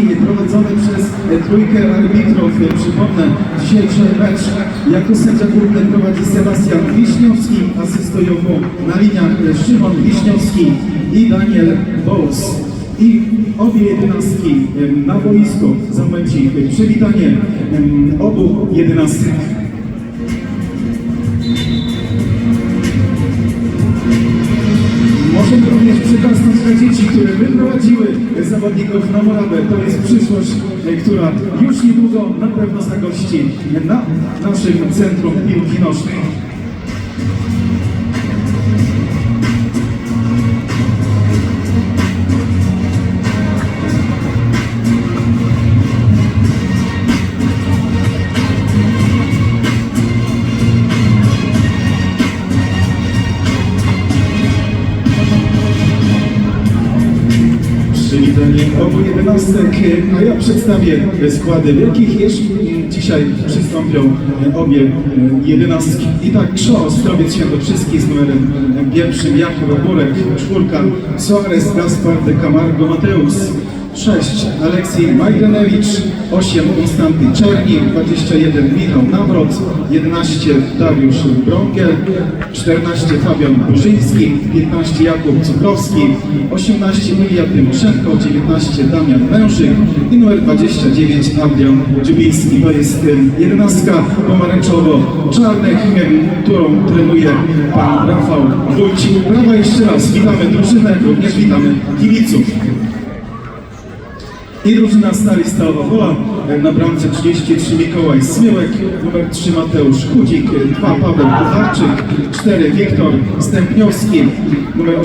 prowadzony przez e, trójkę arbitrów. E, Przypomnę, dzisiejszy mecz jako sędzia główny prowadzi Sebastian Wiśniowski, asystują na liniach e, Szymon Wiśniowski i Daniel Bols. I obie jedenastki na boisku. Za momencik przywitanie obu jedenastek. Również przyklasnąć dla dzieci, które wyprowadziły zawodników na murawę. To jest przyszłość, e, która już niedługo na pewno zagości na naszym Centrum Piłki Nożnej. Przywitanie obu jedenastek, a ja przedstawię składy, w jakich jeszcze dzisiaj przystąpią obie jedenastki. I tak Krzo, Ostrowiec Świętokrzyski z numerem pierwszym, Jakub Burek, czwórka, Soares, Gaspar de Camargo, Mateus, 6 Aleksiej Majdanewicz, 8 Konstanty Czerni, 21 Michał Nawrot, 11 Dariusz Brągiel, 14 Fabian Burzyński, 15 Jakub Cukrowski, 18 Milia Tymoszenko, 19 Damian Mężyk i numer 29 Adrian Dziubiński. To jest y, jedenastka pomarańczowo-czarnych, y, którą trenuje pan Rafał Wójcik. Brawa jeszcze raz, witamy drużynę, również witamy kibiców. I drużyna Stali Stalowa Wola na bramce 33 Mikołaj Smyłek, numer 3 Mateusz Chudzik, 2 Paweł Pucharczyk, 4 Wiktor Stępniowski, numer 8